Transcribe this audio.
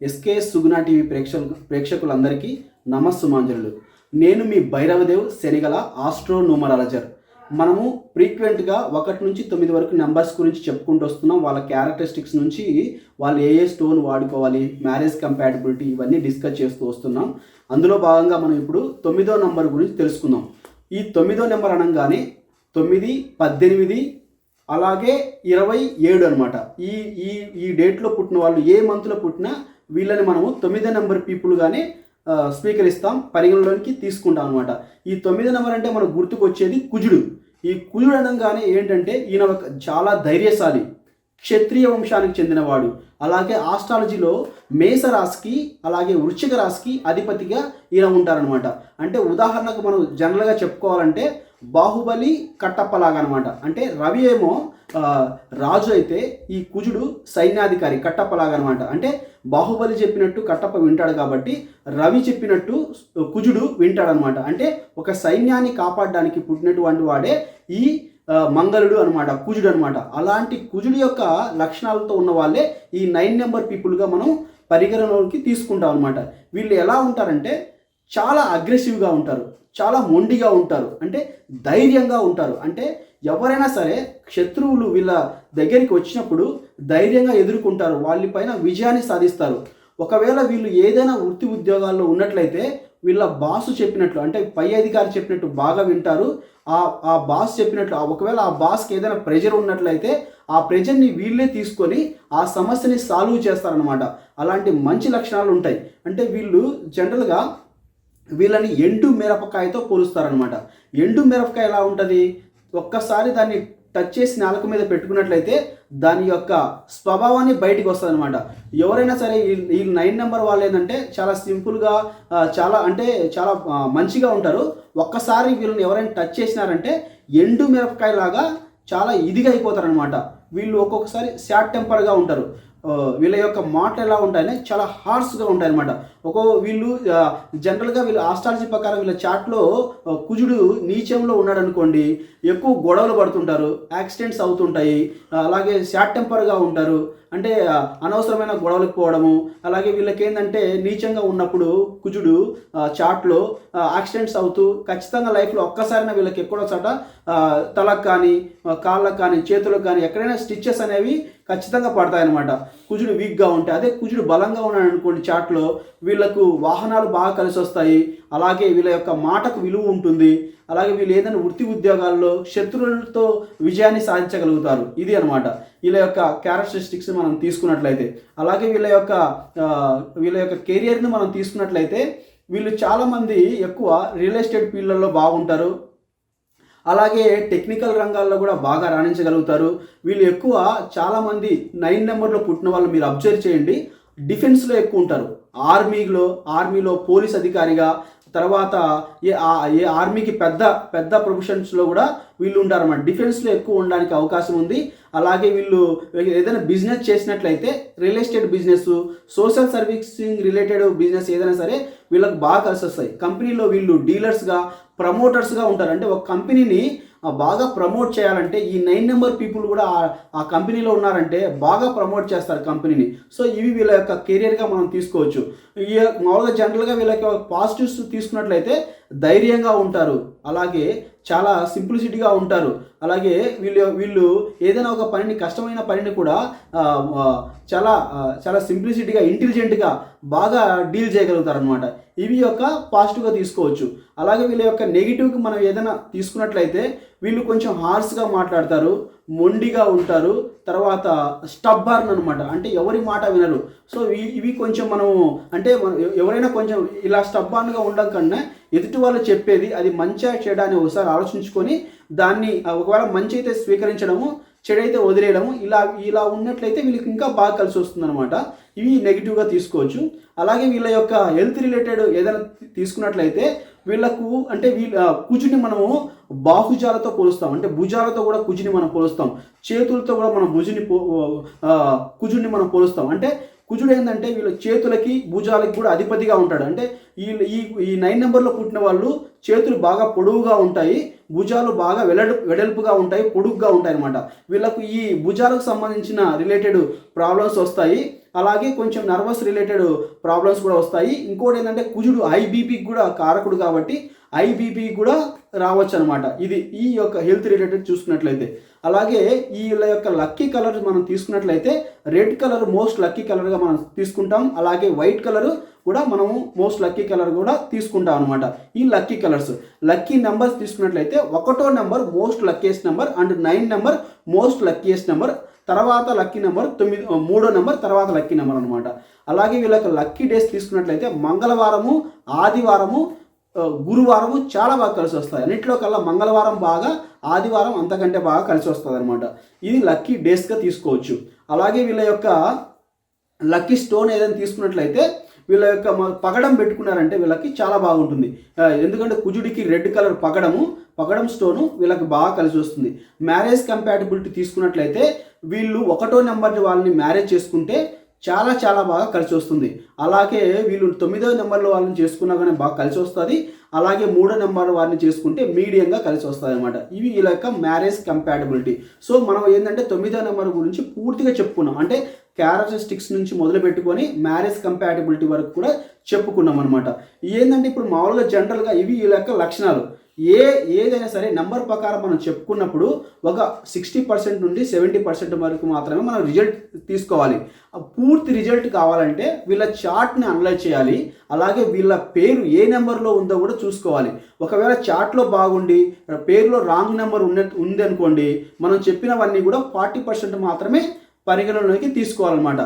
SKS సుగుణ TV ప్రేక్షకు ప్రేక్షకులందరికీ నమస్సుమాంజలు నేను మీ Bhairavdev శనిగల astro న్యూమరాలజర్ మనము ఫ్రీక్వెంట్గా ఒకటి నుంచి తొమ్మిది వరకు నెంబర్స్ గురించి చెప్పుకుంటూ వస్తున్నాం. వాళ్ళ క్యారెక్టరిస్టిక్స్ నుంచి వాళ్ళు ఏ ఏ స్టోన్ వాడుకోవాలి మ్యారేజ్ కంపాటబిలిటీ ఇవన్నీ డిస్కస్ చేస్తూ వస్తున్నాం. అందులో భాగంగా మనం ఇప్పుడు తొమ్మిదో నెంబర్ గురించి తెలుసుకుందాం. ఈ తొమ్మిదో నెంబర్ అనగానే తొమ్మిది పద్దెనిమిది అలాగే ఇరవై ఏడు అనమాట ఈ ఈ ఈ డేట్లో పుట్టిన వాళ్ళు ఏ మంత్లో పుట్టినా వీళ్ళని మనము తొమ్మిదో నెంబర్ పీపుల్గానే స్వీకరిస్తాం పరిగణలోనికి తీసుకుంటాం అనమాట ఈ తొమ్మిదో నెంబర్ అంటే మనకు గుర్తుకొచ్చేది కుజుడు. ఈ కుజుడు అనగానే ఏంటంటే ఈయన ఒక చాలా ధైర్యశాలి క్షత్రియ వంశానికి చెందినవాడు. అలాగే ఆస్ట్రాలజీలో మేష రాశికి అలాగే వృశ్చిక రాశికి అధిపతిగా ఈయన ఉంటారనమాట అంటే ఉదాహరణకు మనం జనరల్గా చెప్పుకోవాలంటే బాహుబలి కట్టప్పలాగా అనమాట అంటే రవి ఏమో రాజు అయితే ఈ కుజుడు సైన్యాధికారి కట్టప్పలాగా అనమాట అంటే బాహుబలి చెప్పినట్టు కట్టప్ప వింటాడు కాబట్టి రవి చెప్పినట్టు కుజుడు వింటాడనమాట. అంటే ఒక సైన్యాన్ని కాపాడడానికి పుట్టినటువంటి వాడే ఈ మంగళుడు అనమాట కుజుడు అనమాట అలాంటి కుజుడు యొక్క లక్షణాలతో ఉన్న వాళ్ళే ఈ నైన్ నెంబర్ పీపుల్గా మనం పరిగణలోకి తీసుకుంటాం అనమాట వీళ్ళు ఎలా ఉంటారంటే చాలా అగ్రెసివ్గా ఉంటారు. చాలా మొండిగా ఉంటారు. అంటే ధైర్యంగా ఉంటారు. అంటే ఎవరైనా సరే శత్రువులు వీళ్ళ దగ్గరికి వచ్చినప్పుడు ధైర్యంగా ఎదుర్కొంటారు. వాళ్ళపైన విజయాన్ని సాధిస్తారు. ఒకవేళ వీళ్ళు ఏదైనా వృత్తి ఉద్యోగాల్లో ఉన్నట్లయితే వీళ్ళ బాసు చెప్పినట్లు అంటే పై అధికారి చెప్పినట్టు బాగా వింటారు. ఆ ఆ బాస్ చెప్పినట్లు ఆ- ఒకవేళ ఆ బాస్కి ఏదైనా ప్రెజర్ ఉన్నట్లయితే ఆ ప్రెజర్ని వీళ్ళే తీసుకొని ఆ సమస్యని సాల్వ్ చేస్తారనమాట అలాంటి మంచి లక్షణాలు ఉంటాయి. అంటే వీళ్ళు జనరల్గా వీళ్ళని ఎండు మిరపకాయతో పోలుస్తారనమాట ఎండు మిరపకాయ ఎలా ఉంటుంది? ఒక్కసారి దాన్ని టచ్ చేసి నాలుక మీద పెట్టుకున్నట్లయితే దాని యొక్క స్వభావాన్ని బయటికి వస్తుంది అనమాట ఎవరైనా సరే ఈ నైన్ నెంబర్ వాళ్ళు ఏంటంటే చాలా సింపుల్గా చాలా అంటే చాలా మంచిగా ఉంటారు. ఒక్కసారి వీళ్ళని ఎవరైనా టచ్ చేసినారంటే ఎండు మిరపకాయ లాగా చాలా ఇదిగా అయిపోతారనమాట వీళ్ళు ఒక్కొక్కసారి షార్ట్ టెంపర్గా ఉంటారు. వీళ్ళ యొక్క మాటలు ఎలా ఉంటాయని చాలా హార్స్గా ఉంటాయన్నమాట. ఒక వీళ్ళు జనరల్గా వీళ్ళు ఆస్ట్రాలజీ ప్రకారం వీళ్ళ చాట్లో కుజుడు నీచంలో ఉన్నాడు అనుకోండి ఎక్కువ గొడవలు పడుతుంటారు యాక్సిడెంట్స్ అవుతుంటాయి అలాగే షార్ట్ టెంపర్గా ఉంటారు అంటే అనవసరమైన గొడవలకు పోవడము అలాగే వీళ్ళకి ఏంటంటే నీచంగా ఉన్నప్పుడు కుజుడు చాట్లో యాక్సిడెంట్స్ అవుతూ ఖచ్చితంగా లైఫ్లో ఒక్కసారైనా వీళ్ళకి ఎక్కడో చోట తలకు కానీ కాళ్ళకు కానీ చేతులకు కానీ ఎక్కడైనా స్టిచ్చెస్ అనేవి ఖచ్చితంగా పడతాయన్నమాట. కుజుడు వీక్గా ఉంటే అదే కుజుడు బలంగా ఉన్నాడు అనుకోండి చాట్లో వీళ్ళకు వాహనాలు బాగా కలిసి వస్తాయి. అలాగే వీళ్ళ యొక్క మాటకు విలువ ఉంటుంది. అలాగే వీళ్ళు ఏదైనా వృత్తి ఉద్యోగాల్లో శత్రువులతో విజయాన్ని సాధించగలుగుతారు. ఇది అనమాట వీళ్ళ యొక్క క్యారెక్టరిస్టిక్స్ మనం తీసుకున్నట్లయితే. అలాగే వీళ్ళ యొక్క వీళ్ళ యొక్క కెరియర్ని మనం తీసుకున్నట్లయితే వీళ్ళు చాలామంది ఎక్కువ రియల్ ఎస్టేట్ ఫీల్డ్లలో బాగుంటారు. అలాగే టెక్నికల్ రంగాల్లో కూడా బాగా రాణించగలుగుతారు. వీళ్ళు ఎక్కువ చాలామంది నైన్ నెంబర్లో పుట్టిన వాళ్ళు మీరు అబ్జర్వ్ చేయండి. డిఫెన్స్లో ఎక్కువ ఉంటారు. ఆర్మీలో ఆర్మీలో పోలీస్ అధికారిగా తర్వాత ఏ ఏ ఆర్మీకి పెద్ద పెద్ద ప్రొఫెషన్స్లో కూడా వీళ్ళు ఉంటారన్నమాట. డిఫెన్స్లో ఎక్కువ ఉండడానికి అవకాశం ఉంది. అలాగే వీళ్ళు ఏదైనా బిజినెస్ చేసినట్లయితే real estate business social servicing related business ఏదైనా సరే వీళ్ళకి బాగా కలిసి వస్తాయి కంపెనీలో వీళ్ళు డీలర్స్గా ప్రమోటర్స్గా ఉంటారు. అంటే ఒక కంపెనీని బాగా ప్రమోట్ చేయాలంటే ఈ నైన్ నెంబర్ పీపుల్ కూడా ఆ- కంపెనీలో ఉన్నారంటే బాగా ప్రమోట్ చేస్తారు కంపెనీని సో ఇవి వీళ్ళ యొక్క కెరియర్గా మనం తీసుకోవచ్చు. ఈ మామూలుగా జనరల్గా వీళ్ళ యొక్క పాజిటివ్స్ తీసుకున్నట్లయితే ధైర్యంగా ఉంటారు. అలాగే చాలా సింప్లిసిటీగా ఉంటారు. అలాగే వీళ్ళు వీళ్ళు ఏదైనా ఒక పనిని కష్టమైన పనిని కూడా చాలా చాలా సింప్లిసిటీగా ఇంటెలిజెంట్గా బాగా డీల్ చేయగలుగుతారు అనమాట ఇవి యొక్క పాజిటివ్గా తీసుకోవచ్చు. అలాగే వీళ్ళ యొక్క నెగిటివ్కి మనం ఏదైనా తీసుకున్నట్లయితే వీళ్ళు కొంచెం హార్స్గా మాట్లాడతారు. మొండిగా ఉంటారు తర్వాత స్టబ్బర్న్ అనమాట అంటే ఎవరి మాట వినరు. సో ఇవి ఇవి కొంచెం మనము అంటే మనం ఎవరైనా కొంచెం ఇలా స్టబ్బర్న్గా ఉండడం కన్నా ఎదుటి వాళ్ళు చెప్పేది అది మంచిగా చేయడాన్ని ఒకసారి ఆలోచించుకొని దాన్ని ఒకవేళ మంచి అయితే స్వీకరించడము చెడైతే వదిలేయడము. ఇలా ఇలా ఉన్నట్లయితే వీళ్ళకి ఇంకా బాగా కలిసి వస్తుందన్నమాట. ఇవి నెగిటివ్గా తీసుకోవచ్చు. అలాగే వీళ్ళ యొక్క హెల్త్ రిలేటెడ్ ఏదైనా తీసుకున్నట్లయితే వీళ్ళకు అంటే వీళ్ళ కుజుని మనము బాహుజాలతో పోలుస్తాం. అంటే భుజాలతో కూడా కుజుని మనం పోలుస్తాం. చేతులతో కూడా మనం భుజుని పో కుజుని మనం పోలుస్తాం. అంటే కుజుడు ఏంటంటే వీళ్ళ చేతులకి భుజాలకి కూడా అధిపతిగా ఉంటాడు. అంటే ఈ ఈ నైన్ నెంబర్లో పుట్టిన వాళ్ళు చేతులు బాగా పొడవుగా ఉంటాయి భుజాలు బాగా వెడల్ వెడల్పుగా ఉంటాయి పొడుగ్గా ఉంటాయి అనమాట వీళ్ళకు ఈ భుజాలకు సంబంధించిన రిలేటెడ్ ప్రాబ్లమ్స్ వస్తాయి. అలాగే కొంచెం నర్వస్ రిలేటెడ్ ప్రాబ్లమ్స్ కూడా వస్తాయి. ఇంకోటి ఏంటంటే కుజుడు ఐబీపీకి కూడా కారకుడు కాబట్టి ఐబీపీ కూడా రావచ్చు అనమాట ఇది ఈ యొక్క హెల్త్ రిలేటెడ్ చూసుకున్నట్లయితే. అలాగే వీళ్ళ యొక్క లక్కీ కలర్ మనం తీసుకున్నట్లయితే రెడ్ కలర్ మోస్ట్ లక్కీ కలర్గా మనం తీసుకుంటాం. అలాగే వైట్ కలర్ కూడా మనము మోస్ట్ లక్కీ కలర్ కూడా తీసుకుంటాం అనమాట ఈ లక్కీ కలర్స్ లక్కీ నెంబర్స్ తీసుకున్నట్లయితే ఒకటో number most luckiest number and nine number most luckiest number తర్వాత లక్కీ నెంబర్ తొమ్మిది మూడో నెంబర్ తర్వాత లక్కీ నెంబర్ అనమాట అలాగే వీళ్ళ యొక్క లక్కీ డేస్ తీసుకున్నట్లయితే మంగళవారము ఆదివారము గురువారము చాలా బాగా కలిసి వస్తాయి. అన్నింటిలో కల్లా మంగళవారం బాగా ఆదివారం అంతకంటే బాగా కలిసి వస్తుంది అనమాట ఇది లక్కీ డేస్గా తీసుకోవచ్చు. అలాగే వీళ్ళ యొక్క లక్కీ స్టోన్ ఏదైనా తీసుకున్నట్లయితే వీళ్ళ యొక్క పగడం పెట్టుకున్నారంటే వీళ్ళకి చాలా బాగుంటుంది. ఎందుకంటే కుజుడికి రెడ్ కలర్ పగడము పగడం స్టోను వీళ్ళకి బాగా కలిసి వస్తుంది. మ్యారేజ్ కంపాటబిలిటీ తీసుకున్నట్లయితే వీళ్ళు ఒకటో నెంబర్ వాళ్ళని మ్యారేజ్ చేసుకుంటే చాలా చాలా బాగా కలిసి వస్తుంది. అలాగే వీళ్ళు తొమ్మిదో నెంబర్లో వాళ్ళని చేసుకున్నా కానీ బాగా కలిసి వస్తుంది. అలాగే మూడో నెంబర్ వారిని చేసుకుంటే మీడియంగా కలిసి వస్తుంది అనమాట ఇవి వీళ్ళ యొక్క మ్యారేజ్ కంపాటబిలిటీ. సో మనం ఏంటంటే తొమ్మిదో నెంబర్ గురించి పూర్తిగా చెప్పుకున్నాం. అంటే క్యారెక్టరిస్టిక్స్ నుంచి మొదలు పెట్టుకొని మ్యారేజ్ కంపాటబిలిటీ వరకు కూడా చెప్పుకున్నాం అనమాట ఏంటంటే ఇప్పుడు మామూలుగా జనరల్గా ఇవి వీళ్ళ యొక్క లక్షణాలు. ఏ ఏదైనా సరే నెంబర్ ప్రకారం మనం చెప్పుకున్నప్పుడు ఒక సిక్స్టీ పర్సెంట్ నుండి సెవెంటీ పర్సెంట్ వరకు మాత్రమే మనం రిజల్ట్ తీసుకోవాలి. పూర్తి రిజల్ట్ కావాలంటే వీళ్ళ చార్ట్ని అనలైజ్ చేయాలి. అలాగే వీళ్ళ పేరు ఏ నెంబర్లో ఉందో కూడా చూసుకోవాలి. ఒకవేళ చార్ట్లో బాగుండి పేరులో రాంగ్ నెంబర్ ఉన్న ఉంది అనుకోండి మనం చెప్పినవన్నీ కూడా ఫార్టీ పర్సెంట్ మాత్రమే పరిగణలోకి తీసుకోవాలన్నమాట.